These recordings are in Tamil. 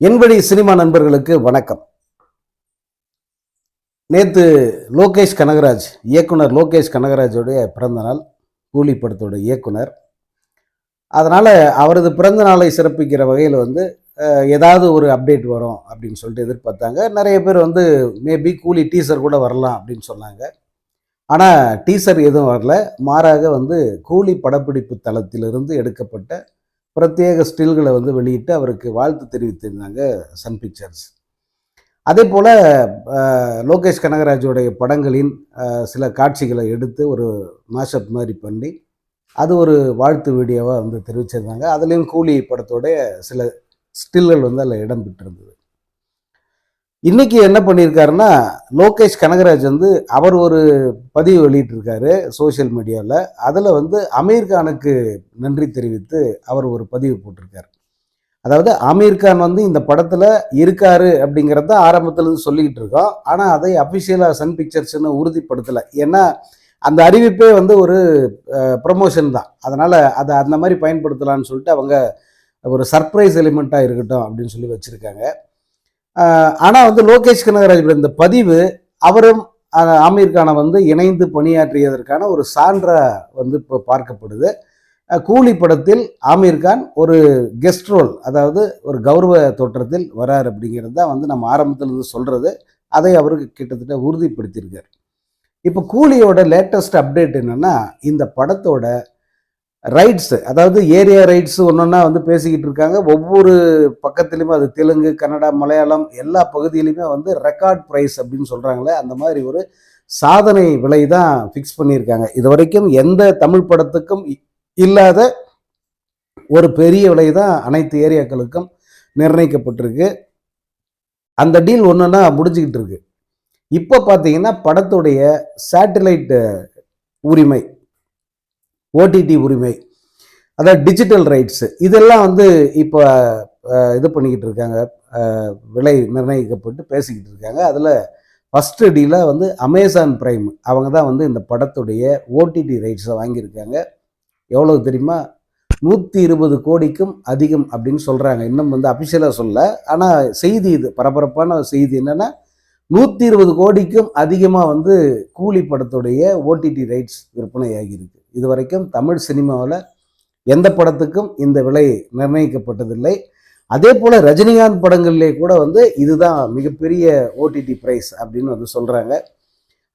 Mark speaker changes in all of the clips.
Speaker 1: என்படி சினிமா நண்பர்களுக்கு வணக்கம். நேற்று லோகேஷ் கனகராஜ் இயக்குனர் லோகேஷ் கனகராஜோடைய பிறந்தநாள் கூலி படத்தோட இயக்குனர். அதனால் அவரது பிறந்த நாளை சிறப்பிக்கிற வகையில் வந்து ஏதாவது ஒரு அப்டேட் வரும் அப்படின்னு சொல்லிட்டு எதிர்பார்த்தாங்க. நிறைய பேர் வந்து மேபி கூலி டீசர் கூட வரலாம் அப்படின்னு சொன்னாங்க. ஆனால் டீசர் எதுவும் வரல. மாறாக வந்து கூலி படப்பிடிப்பு தளத்திலிருந்து எடுக்கப்பட்ட பிரத்யேக ஸ்டில்களை வந்து வெளியிட்டு அவருக்கு வாழ்த்து தெரிவித்திருந்தாங்க சன் பிக்சர்ஸ். அதே போல் லோகேஷ் கனகராஜோடைய படங்களின் சில காட்சிகளை எடுத்து ஒரு மாஷப் மாதிரி பண்ணி அது ஒரு வாழ்த்து வீடியோவாக வந்து தெரிவிச்சிருந்தாங்க. அதுலேயும் கூலி படத்தோடைய சில ஸ்டில்கள் வந்து அதில் இடம் பெற்றிருந்தது. இன்றைக்கி என்ன பண்ணியிருக்காருன்னா லோகேஷ் கனகராஜ் வந்து அவர் ஒரு பதிவு வெளியிட்டிருக்காரு சோஷியல் மீடியாவில் அதில் வந்து அமீர்கானுக்கு நன்றி தெரிவித்து அவர் ஒரு பதிவு போட்டிருக்காரு. அதாவது அமீர்கான் வந்து இந்த படத்தில் இருக்காரு அப்படிங்கிறத ஆரம்பத்துலேருந்து சொல்லிக்கிட்டு இருக்கோம். ஆனால் அதை அஃபிஷியலாக சன் பிக்சர்ஸ்னு உறுதிப்படுத்தலை. ஏன்னா அந்த அறிவிப்பே வந்து ஒரு ப்ரமோஷன் தான். அதனால் அதை அந்த மாதிரி பயன்படுத்தலாம்னு சொல்லிட்டு அவங்க ஒரு சர்ப்ரைஸ் எலிமெண்ட்டாக இருக்கட்டும் அப்படின்னு சொல்லி வச்சுருக்காங்க. ஆனால் வந்து லோகேஷ் கனகராஜ் இந்த பதிவு அவரும் ஆமீர்கானை ஆமீர் கானை வந்து இணைந்து பணியாற்றியதற்கான ஒரு சான்றா வந்து இப்போ பார்க்கப்படுது. கூலி படத்தில் ஆமீர்கான் ஒரு கெஸ்ட் ரோல் அதாவது ஒரு கௌரவ தோற்றத்தில் வரார் அப்படிங்கிறது தான் வந்து நம்ம ஆரம்பத்தில் இருந்து சொல்கிறது அதை அவருக்கு கிட்டத்தட்ட உறுதிப்படுத்தியிருக்கார். இப்போ கூலியோட லேட்டஸ்ட் அப்டேட் என்னென்னா இந்த படத்தோட ரைட்ஸு அதாவது ஏரியா ரைட்ஸு ஒன்றொன்னா வந்து பேசிக்கிட்டு இருக்காங்க. ஒவ்வொரு பக்கத்துலேயுமே அது தெலுங்கு கன்னடா மலையாளம் எல்லா பகுதியிலையுமே வந்து ரெக்கார்ட் ப்ரைஸ் அப்படின்னு சொல்கிறாங்களே அந்த மாதிரி ஒரு சாதனை விலை தான் ஃபிக்ஸ் பண்ணியிருக்காங்க. இது வரைக்கும் எந்த தமிழ் படத்துக்கும் இல்லாத ஒரு பெரிய விலை தான் அனைத்து ஏரியாக்களுக்கும் நிர்ணயிக்கப்பட்டிருக்கு. அந்த டீல் ஒன்றுன்னா முடிஞ்சுக்கிட்டு இருக்கு. இப்போ பார்த்தீங்கன்னா படத்துடைய சேட்டலைட்டு உரிமை. ஓடிடி உரிமை. அதாவது டிஜிட்டல் ரைட்ஸு இதெல்லாம் வந்து இப்போ இது பண்ணிக்கிட்டு இருக்காங்க. விலை நிர்ணயிக்கப்பட்டு பேசிக்கிட்டு இருக்காங்க. அதில் ஃபஸ்ட்டு டீல வந்து அமேசான் பிரைம் அவங்க தான் வந்து இந்த படத்துடைய ஓடிடி ரைட்ஸை வாங்கியிருக்காங்க. எவ்வளோ தெரியுமா? நூற்றி இருபது கோடிக்கும் அதிகம் அப்படின்னு சொல்கிறாங்க இன்னும் வந்து அஃபிஷியலாக சொல்ல ஆனால் செய்தி இது பரபரப்பான செய்தி என்னென்னா நூற்றி இருபது கோடிக்கும் அதிகமாக வந்து கூலி படத்துடைய ஓடிடி ரைட்ஸ் விற்பனை ஆகியிருக்கு இது வரைக்கும் தமிழ் சினிமாவில் எந்த படத்துக்கும் இந்த விலை நிர்ணயிக்கப்பட்டதில்லை. அதே போல் ரஜினிகாந்த் படங்கள்லே கூட வந்து இதுதான் மிகப்பெரிய ஓடிடி ப்ரைஸ் அப்படின்னு வந்து சொல்கிறாங்க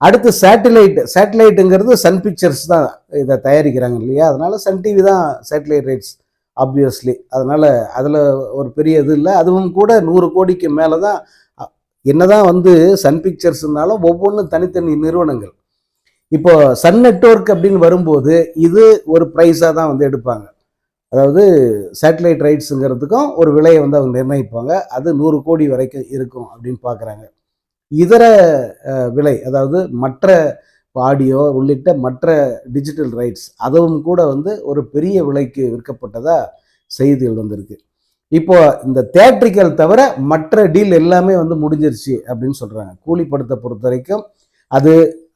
Speaker 1: அடுத்து சேட்டிலைட் சேட்டிலைட்டுங்கிறது சன் பிக்சர்ஸ் தான் இதை தயாரிக்கிறாங்க இல்லையா? அதனால் சன் டிவி தான் சேட்டிலைட் ரைட்ஸ் ஆப்வியஸ்லி அதனால் அதில் ஒரு பெரிய இது இல்லை. அதுவும் கூட நூறு கோடிக்கு மேலே தான் என்ன என்னதான் வந்து சன் பிக்சர்ஸ்னாலும் ஒவ்வொன்றும் தனித்தனி நிறுவனங்கள். இப்போ சன் நெட்வொர்க் அப்படின்னு வரும்போது இது ஒரு ப்ரைஸாக தான் வந்து எடுப்பாங்க. அதாவது சேட்டலைட் ரைட்ஸுங்கிறதுக்கும் ஒரு விலையை வந்து அவங்க நிர்ணயிப்பாங்க. அது நூறு கோடி வரைக்கும் இருக்கும் அப்படின்னு பார்க்குறாங்க இதர விலை அதாவது மற்ற ஆடியோ உள்ளிட்ட மற்ற டிஜிட்டல் ரைட்ஸ் அதுவும் கூட வந்து ஒரு பெரிய விலைக்கு விற்கப்பட்டதாக செய்திகள் வந்திருக்கு. இப்போ இந்த தேட்ரிக்கல் தவிர மற்ற டீல் எல்லாமே வந்து முடிஞ்சிருச்சு அப்படின்னு சொல்கிறாங்க கூலி படத்தை பொறுத்த வரைக்கும் அது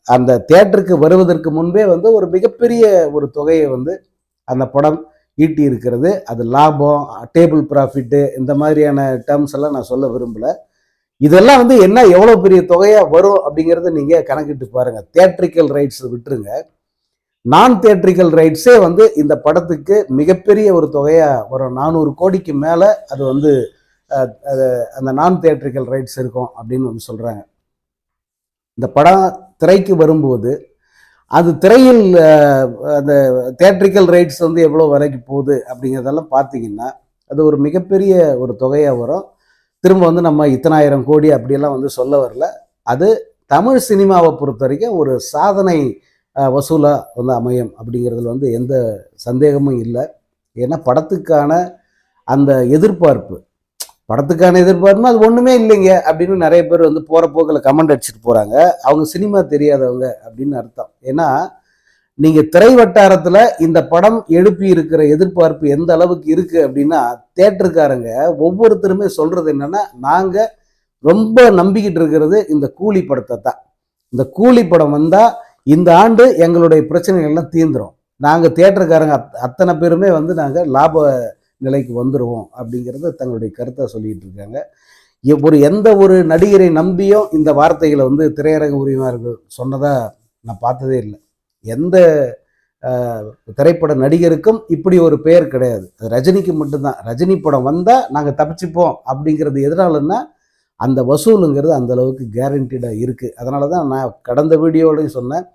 Speaker 1: அந்த தேட்டருக்கு வருவதற்கு முன்பே வந்து ஒரு மிகப்பெரிய ஒரு தொகையை வந்து அந்த படம் ஈட்டி இருக்கிறது அது லாபம் டேபிள் ப்ராஃபிட்டு இந்த மாதிரியான டேர்ம்ஸ் எல்லாம் நான் சொல்ல விரும்பலை. இதெல்லாம் வந்து என்ன எவ்வளோ பெரிய தொகையாக வரும் அப்படிங்கிறத நீங்கள் கணக்கிட்டு பாருங்கள் தேட்ரிக்கல் ரைட்ஸ் விட்டுருங்க. நான் தேட்ரிக்கல் ரைட்ஸே வந்து இந்த படத்துக்கு மிகப்பெரிய ஒரு தொகையாக வரும். நானூறு கோடிக்கு மேலே அது வந்து அது அந்த நான் தேட்ரிக்கல் ரைட்ஸ் இருக்கும் அப்படின்னு வந்து சொல்கிறாங்க இந்த படம் திரைக்கு வரும்போது அது திரையில் அந்த தேட்ரிக்கல் ரைட்ஸ் வந்து எவ்வளோ வரைக்கும் போகுது அப்படிங்கிறதெல்லாம் பார்த்தீங்கன்னா அது ஒரு மிகப்பெரிய ஒரு தொகையாக வரும். திரும்ப வந்து நம்ம இத்தனாயிரம் கோடி அப்படியெல்லாம் வந்து சொல்ல வரல. அது தமிழ் சினிமாவை பொறுத்த வரைக்கும் ஒரு சாதனை வசூலாக வந்து அமையும் அப்படிங்கிறதுல வந்து எந்த சந்தேகமும் இல்லை. ஏன்னா படத்துக்கான அந்த எதிர்பார்ப்பு படத்துக்கான எதிர்பார்ப்புனா அது ஒன்றுமே இல்லைங்க அப்படின்னு நிறைய பேர் வந்து போகிற போக்கில் கமெண்ட் அடிச்சுட்டு போகிறாங்க அவங்க சினிமா தெரியாதவங்க அப்படின்னு அர்த்தம். ஏன்னா நீங்கள் திரை வட்டாரத்தில் இந்த படம் எழுப்பி இருக்கிற எதிர்பார்ப்பு எந்த அளவுக்கு இருக்குது அப்படின்னா தேட்டருக்காரங்க ஒவ்வொருத்தருமே சொல்கிறது என்னென்னா நாங்கள் ரொம்ப நம்பிக்கிட்டு இருக்கிறது இந்த கூலி படத்தை தான். இந்த கூலி படம் வந்தால் இந்த ஆண்டு எங்களுடைய பிரச்சனைகள்லாம் தீந்துரும் நாங்கள் தேட்டருக்காரங்க அத் அத்தனை பேருமே வந்து நாங்கள் லாப நிலைக்கு வந்துடுவோம் அப்படிங்கிறத தங்களுடைய கருத்தை சொல்லிட்டு இருக்காங்க. ஒரு எந்த ஒரு நடிகரை நம்பியும் இந்த வார்த்தைகளை வந்து திரையரங்க உரிமையாளர்கள் சொன்னதாக நான் பார்த்ததே இல்லை. எந்த திரைப்பட நடிகருக்கும் இப்படி ஒரு பெயர் கிடையாது. அது ரஜினிக்கு மட்டும்தான். ரஜினி படம் வந்தால் நாங்கள் தப்பிச்சுப்போம் அப்படிங்கிறது எதனாலன்னா அந்த வசூலுங்கிறது அந்த அளவுக்கு கேரண்டீடாக இருக்குது அதனால தான் நான் கடந்த வீடியோலையும் சொன்னேன்.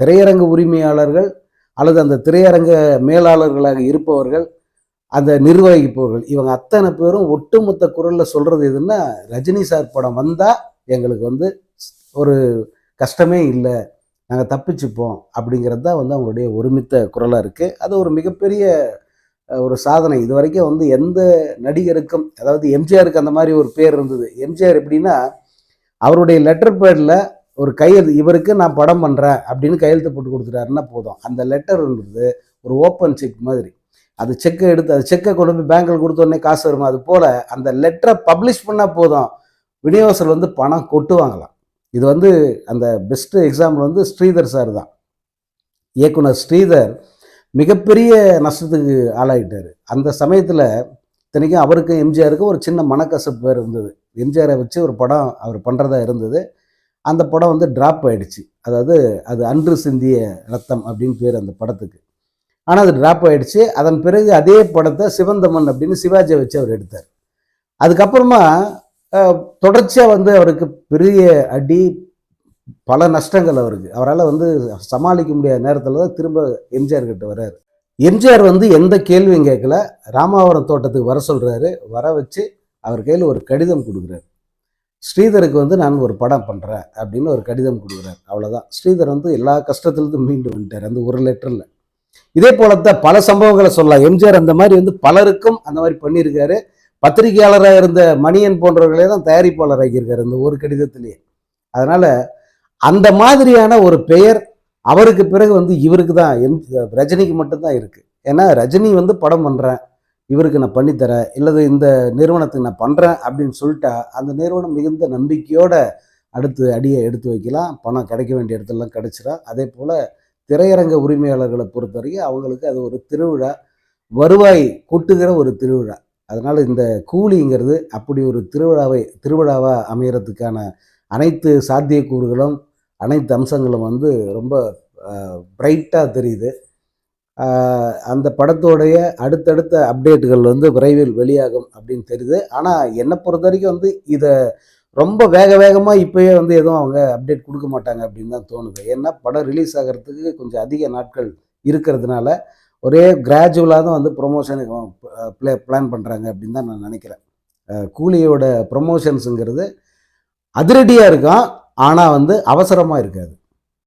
Speaker 1: திரையரங்க உரிமையாளர்கள் அல்லது அந்த திரையரங்க மேலாளர்களாக இருப்பவர்கள் அந்த நிர்வகிப்பவர்கள் இவங்க அத்தனை பேரும் ஒட்டுமொத்த குரலில் சொல்கிறது எதுன்னா ரஜினி சார் படம் வந்தால் எங்களுக்கு வந்து ஒரு கஷ்டமே இல்லை நாங்கள் தப்பிச்சுப்போம் அப்படிங்கிறது தான் வந்து அவங்களுடைய ஒருமித்த குரலாக இருக்குது அது ஒரு மிகப்பெரிய ஒரு சாதனை. இது வரைக்கும் வந்து எந்த நடிகருக்கும் அதாவது எம்ஜிஆருக்கு அந்த மாதிரி ஒரு பேர் இருந்தது. எம்ஜிஆர் எப்படின்னா அவருடைய லெட்டர் பேடில் ஒரு கையெழுத்து இவருக்கு நான் படம் பண்ணுறேன் அப்படின்னு கையெழுத்து போட்டு கொடுத்துட்டாருன்னா போதும். அந்த லெட்டர்ன்றது ஒரு ஓப்பன் செக் மாதிரி. அது செக்கை எடுத்து அது செக்கை கொண்டு போய் பேங்க்கில் கொடுத்தோடனே காசு வருமா? அது போல் அந்த லெட்டரை பப்ளிஷ் பண்ணால் போதும். விநியோகஸ்தர் வந்து பணம் கொட்டுவாங்களாம். இது வந்து அந்த பெஸ்ட்டு எக்ஸாம்பிள் வந்து ஸ்ரீதர் சார் தான். இயக்குனர் ஸ்ரீதர் மிகப்பெரிய நஷ்டத்துக்கு ஆளாயிட்டார். அந்த சமயத்தில் இத்தனைக்கும் அவருக்கும் எம்ஜிஆருக்கும் ஒரு சின்ன மனக்கசப்பு வேறு இருந்தது. எம்ஜிஆரை வச்சு ஒரு படம் அவர் பண்ணுறதா இருந்தது. அந்த படம் வந்து ட்ராப் ஆயிடுச்சு. அதாவது அது அன்று சிந்திய ரத்தம் அப்படின்னு பேர் அந்த படத்துக்கு. ஆனால் அது ட்ராப் ஆகிடுச்சு அதன் பிறகு அதே படத்தை சிவந்தமன் அப்படின்னு சிவாஜியை வச்சு அவர் எடுத்தார். அதுக்கப்புறமா தொடர்ச்சியாக வந்து அவருக்கு பெரிய அடி பல நஷ்டங்கள் அவருக்கு. அவரால் வந்து சமாளிக்க முடியாத நேரத்தில் தான் திரும்ப எம்ஜிஆர் கிட்ட வர்றாரு. எம்ஜிஆர் வந்து எந்த கேள்வியும் கேட்கல. ராமாவரம் தோட்டத்துக்கு வர சொல்கிறாரு வர வச்சு அவர் கையில் ஒரு கடிதம் கொடுக்குறாரு. ஸ்ரீதருக்கு வந்து நான் ஒரு படம் பண்ணுறேன் அப்படின்னு ஒரு கடிதம் கொடுக்குறாரு. அவ்வளோதான் ஸ்ரீதர் வந்து எல்லா கஷ்டத்துலேருந்து மீண்டு வந்துட்டார். அந்த ஒரு லெட்டரில் இதே போலத்தான் பல சம்பவங்களை சொல்லலாம். எம்ஜிஆர் அந்த மாதிரி வந்து பலருக்கும் அந்த மாதிரி பண்ணியிருக்காரு. பத்திரிகையாளராக இருந்த மணியன் போன்றவர்களே தான் தயாரிப்பாளர் ஆகியிருக்காரு இந்த ஒரு கடிதத்திலேயே. அதனால் அந்த மாதிரியான ஒரு பெயர் அவருக்கு பிறகு வந்து இவருக்கு தான் எம் ரஜினிக்கு மட்டும்தான் இருக்குது ஏன்னா ரஜினி வந்து படம் பண்ணுறேன் இவருக்கு நான் பண்ணித்தரேன் இல்லது இந்த நிறுவனத்துக்கு நான் பண்ணுறேன் அப்படின்னு சொல்லிட்டா அந்த நிறுவனம் மிகுந்த நம்பிக்கையோட அடுத்து அடியை எடுத்து வைக்கலாம். பணம் கிடைக்க வேண்டிய இடத்துலலாம் கிடைச்சிடும் அதே போல் திரையரங்க உரிமையாளர்களை பொறுத்த வரைக்கும் அவங்களுக்கு அது ஒரு திருவிழா. வருவாய் கூட்டுகிற ஒரு திருவிழா. அதனால் இந்த கூலிங்கிறது அப்படி ஒரு திருவிழாவை திருவிழாவாக அமையறதுக்கான அனைத்து சாத்தியக்கூறுகளும் அனைத்து அம்சங்களும் வந்து ரொம்ப பிரைட்டாக தெரியுது. அந்த படத்தோடைய அடுத்தடுத்த அப்டேட்டுகள் வந்து விரைவில் வெளியாகும் அப்படின்னு தெரியுது. ஆனால் என்னை பொறுத்த வரைக்கும் வந்து இதை ரொம்ப வேக வேகமாக இப்போயே வந்து எதுவும் அவங்க அப்டேட் கொடுக்க மாட்டாங்க அப்படின்னு தான் தோணுது. ஏன்னா படம் ரிலீஸ் ஆகிறதுக்கு கொஞ்சம் அதிக நாட்கள் இருக்கிறதுனால ஒரே கிராஜுவலாக தான் வந்து ப்ரொமோஷனுக்கு ப்ளே பிளான் பண்ணுறாங்க அப்படின்னு தான் நான் நினைக்கிறேன். கூலியோட ப்ரொமோஷன்ஸுங்கிறது அதிரடியாக இருக்கும் ஆனால் வந்து அவசரமாக இருக்காது.